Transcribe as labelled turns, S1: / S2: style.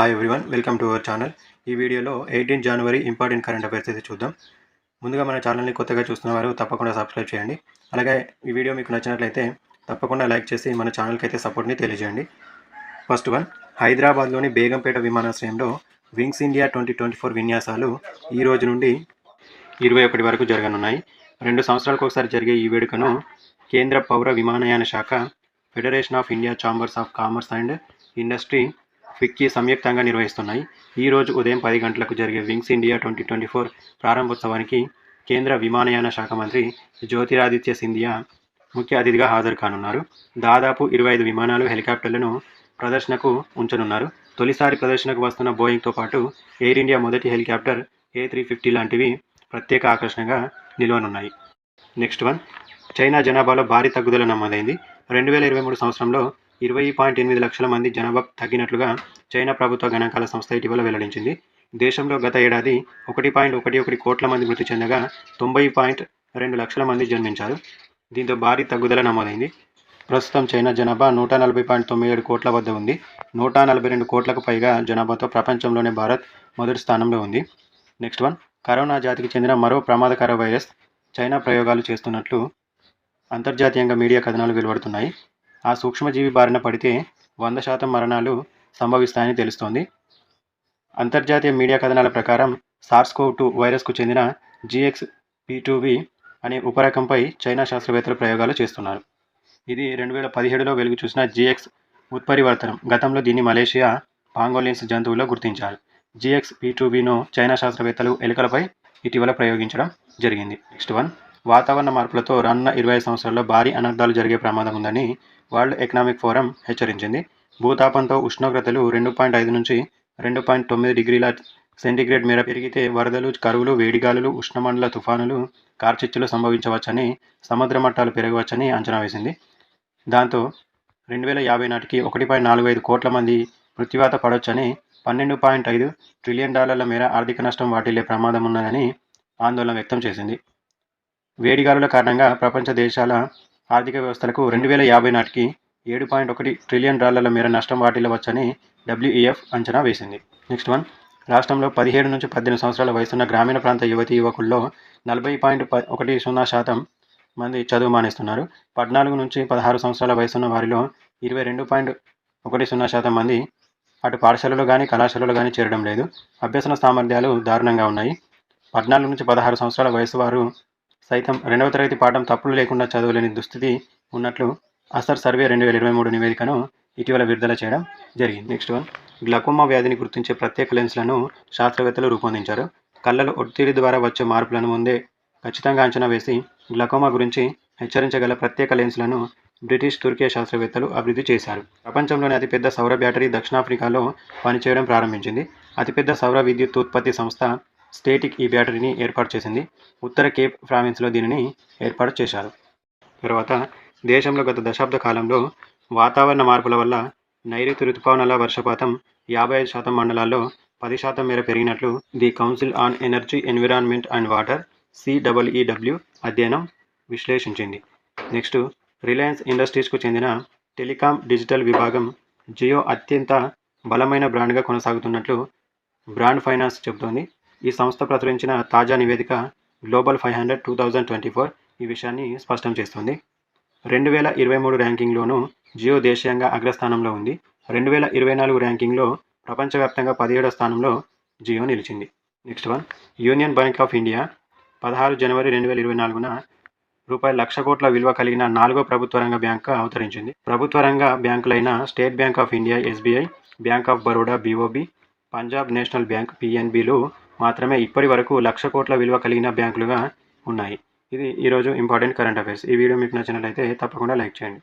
S1: Hi everyone welcome to our channel ఈ వీడియోలో eighteen జనవరి important current affairs అయితే చూద్దాం. ముందుగా మన ఛానల్ని కొత్తగా చూస్తున్న వారు తప్పకుండా సబ్స్క్రైబ్ చేయండి. అలాగే ఈ వీడియో మీకు నచ్చినట్లయితే తప్పకుండా లైక్ చేసి మన ఛానల్కి అయితే సపోర్ట్ని తెలియజేయండి. ఫస్ట్ వన్ హైదరాబాద్లోని బేగంపేట విమానాశ్రయంలో Wings India twenty twenty four విన్యాసాలు ఈ రోజు నుండి ఇరవై ఒకటి వరకు జరగనున్నాయి. రెండు సంవత్సరాలకు ఒకసారి జరిగే ఈ వేడుకను కేంద్ర పౌర విమానయాన శాఖ Federation of India Chambers of Commerce and Industry FICCI సంయుక్తంగా నిర్వహిస్తున్నాయి. ఈ రోజు ఉదయం పది గంటలకు జరిగే Wings India twenty twenty four ప్రారంభోత్సవానికి కేంద్ర విమానయాన శాఖ మంత్రి జ్యోతిరాదిత్య సింధియా ముఖ్య అతిథిగా హాజరు కానున్నారు. దాదాపు ఇరవై ఐదు విమానాలు హెలికాప్టర్లను ప్రదర్శనకు ఉంచనున్నారు. తొలిసారి ప్రదర్శనకు వస్తున్న బోయింగ్తో పాటు ఎయిర్ ఇండియా మొదటి హెలికాప్టర్ ఏ త్రీ ఫిఫ్టీ లాంటివి ప్రత్యేక ఆకర్షణగా నిలవనున్నాయి. నెక్స్ట్ వన్ చైనా జనాభాలో భారీ తగ్గుదల నమోదైంది. రెండు వేల ఇరవై మూడు సంవత్సరంలో ఇరవై పాయింట్ ఎనిమిది లక్షల మంది జనాభా తగ్గినట్లుగా చైనా ప్రభుత్వ గణాంకాల సంస్థ ఇటీవల వెల్లడించింది. దేశంలో గత ఏడాది ఒకటి పాయింట్ ఒకటి ఒకటి కోట్ల మంది మృతి చెందగా తొంభై పాయింట్ రెండు లక్షల మంది జన్మించారు. దీంతో భారీ తగ్గుదల నమోదైంది. ప్రస్తుతం చైనా జనాభా నూట నలభై పాయింట్ తొమ్మిది ఏడు కోట్ల వద్ద ఉంది. నూట నలభై రెండు కోట్లకు పైగా జనాభాతో ప్రపంచంలోనే భారత్ మొదటి స్థానంలో ఉంది. నెక్స్ట్ వన్ కరోనా జాతికి చెందిన మరో ప్రమాదకర వైరస్ చైనా ప్రయోగాలు చేస్తున్నట్లు అంతర్జాతీయంగా మీడియా కథనాలు వెలువడుతున్నాయి. ఆ సూక్ష్మజీవి బారిన పడితే వంద శాతం మరణాలు సంభవిస్తాయని తెలుస్తోంది. అంతర్జాతీయ మీడియా కథనాల ప్రకారం సార్స్కోవ్ టూ వైరస్కు చెందిన జిఎక్స్ పీటూవి అనే ఉపరకంపై చైనా శాస్త్రవేత్తలు ప్రయోగాలు చేస్తున్నారు. ఇది రెండు వేల పదిహేడులో వెలుగు చూసిన జిఎక్స్ ఉత్పరివర్తనం. గతంలో దీన్ని మలేషియా పాంగోలిన్స్ జంతువులో గుర్తించారు. జిఎక్స్ పీ చైనా శాస్త్రవేత్తలు ఎలుకలపై ఇటీవల ప్రయోగించడం జరిగింది. Next one. వాతావరణ మార్పులతో రానున్న ఇరవై సంవత్సరాల్లో భారీ అనర్థాలు జరిగే ప్రమాదం ఉందని వరల్డ్ ఎకనామిక్ ఫోరం హెచ్చరించింది. భూతాపంతో ఉష్ణోగ్రతలు రెండు పాయింట్ ఐదు నుంచి రెండు పాయింట్ తొమ్మిది డిగ్రీల సెంటీగ్రేడ్ మేర పెరిగితే వరదలు కరువులు వేడిగాలులు ఉష్ణమండల తుఫానులు కార్చిచ్చులు సంభవించవచ్చని సముద్ర మట్టాలు పెరగవచ్చని అంచనా వేసింది. దాంతో రెండు వేల యాభై నాటికి ఒకటి పాయింట్ నాలుగు ఐదు కోట్ల మంది మృత్యువాత పడవచ్చని పన్నెండు పాయింట్ ఐదు ట్రిలియన్ డాలర్ల మేర ఆర్థిక నష్టం వాటిల్లే ప్రమాదం ఉన్నదని ఆందోళన వ్యక్తం చేసింది. వేడిగాలుల కారణంగా ప్రపంచ దేశాల ఆర్థిక వ్యవస్థలకు రెండు వేల యాభై నాటికి ఏడు పాయింట్ ఒకటి ట్రిలియన్ డాలర్ల మేర నష్టం వాటిల్లవచ్చని డబ్ల్యూఈఎఫ్ అంచనా వేసింది. నెక్స్ట్ వన్ రాష్ట్రంలో పదిహేడు నుంచి పద్దెనిమిది సంవత్సరాల వయసున్న గ్రామీణ ప్రాంత యువతి యువకుల్లో నలభై పాయింట్ ప ఒకటి సున్నా శాతం మంది చదువు మానేస్తున్నారు. పద్నాలుగు నుంచి పదహారు సంవత్సరాల వయసున్న వారిలో ఇరవై రెండు పాయింట్ ఒకటి సున్నా శాతం మంది అటు పాఠశాలలో కానీ కళాశాలలో కానీ చేరడం లేదు. అభ్యసన సామర్థ్యాలు దారుణంగా ఉన్నాయి. పద్నాలుగు నుంచి పదహారు సంవత్సరాల వయసు వారు సైతం రెండవ తరగతి పాఠం తప్పులు లేకుండా చదవలేని దుస్థితి ఉన్నట్లు అసర్ సర్వే రెండు వేల ఇరవై మూడు నివేదికను ఇటీవల విడుదల చేయడం జరిగింది. Next one. గ్లకోమా వ్యాధిని గుర్తించే ప్రత్యేక లెన్స్లను శాస్త్రవేత్తలు రూపొందించారు. కళ్ళలో ఒత్తిడి ద్వారా వచ్చే మార్పులను ముందే ఖచ్చితంగా అంచనా వేసి గ్లకోమా గురించి హెచ్చరించగల ప్రత్యేక లెన్స్లను బ్రిటిష్ తుర్కియా శాస్త్రవేత్తలు అభివృద్ధి చేశారు. ప్రపంచంలోని అతిపెద్ద సౌర బ్యాటరీ దక్షిణాఫ్రికాలో పనిచేయడం ప్రారంభించింది. అతిపెద్ద సౌర విద్యుత్ ఉత్పత్తి సంస్థ స్టేటిక్ ఈ బ్యాటరీని ఏర్పాటు చేసింది. ఉత్తర కేప్ ప్రావిన్స్లో దీనిని ఏర్పాటు చేశారు. తర్వాత దేశంలో గత దశాబ్ద కాలంలో వాతావరణ మార్పుల వల్ల నైరుతి ఋతుపవనాల వర్షపాతం యాభై ఐదు శాతం మండలాల్లో పది శాతం మేర పెరిగినట్లు the Council on Energy Environment and Water CEEW అధ్యయనం విశ్లేషించింది. నెక్స్ట్ రిలయన్స్ ఇండస్ట్రీస్కు చెందిన టెలికాం డిజిటల్ విభాగం జియో అత్యంత బలమైన బ్రాండ్గా కొనసాగుతున్నట్లు బ్రాండ్ ఫైనాన్స్ చెబుతోంది. ఈ సంస్థ ప్రచురించిన తాజా నివేదిక global five hundred two thousand twenty four ఈ విషయాన్ని స్పష్టం చేస్తుంది. రెండు వేల ఇరవై మూడు ర్యాంకింగ్లోనూ జియో దేశీయంగా అగ్రస్థానంలో ఉంది. రెండు వేల ఇరవై నాలుగు ర్యాంకింగ్లో ప్రపంచవ్యాప్తంగా పదిహేడో స్థానంలో జియో నిలిచింది. Next one Union Bank of India పదహారు జనవరి రెండు వేల ఇరవై నాలుగున రూపాయల లక్ష కోట్ల విలువ కలిగిన నాలుగో ప్రభుత్వ రంగ బ్యాంక్ అవతరించింది. ప్రభుత్వ రంగ బ్యాంకులైన State Bank of India SBI Bank of Baroda BOB Punjab National Bank పిఎన్బిలు మాత్రమే ఇప్పటి వరకు లక్ష కోట్ల విలువ కలిగిన బ్యాంకులుగా ఉన్నాయి. ఇది ఈరోజు ఇంపార్టెంట్ కరెంట్ అఫైర్స్. ఈ వీడియో మీకు నచ్చినట్లయితే తప్పకుండా లైక్ చేయండి.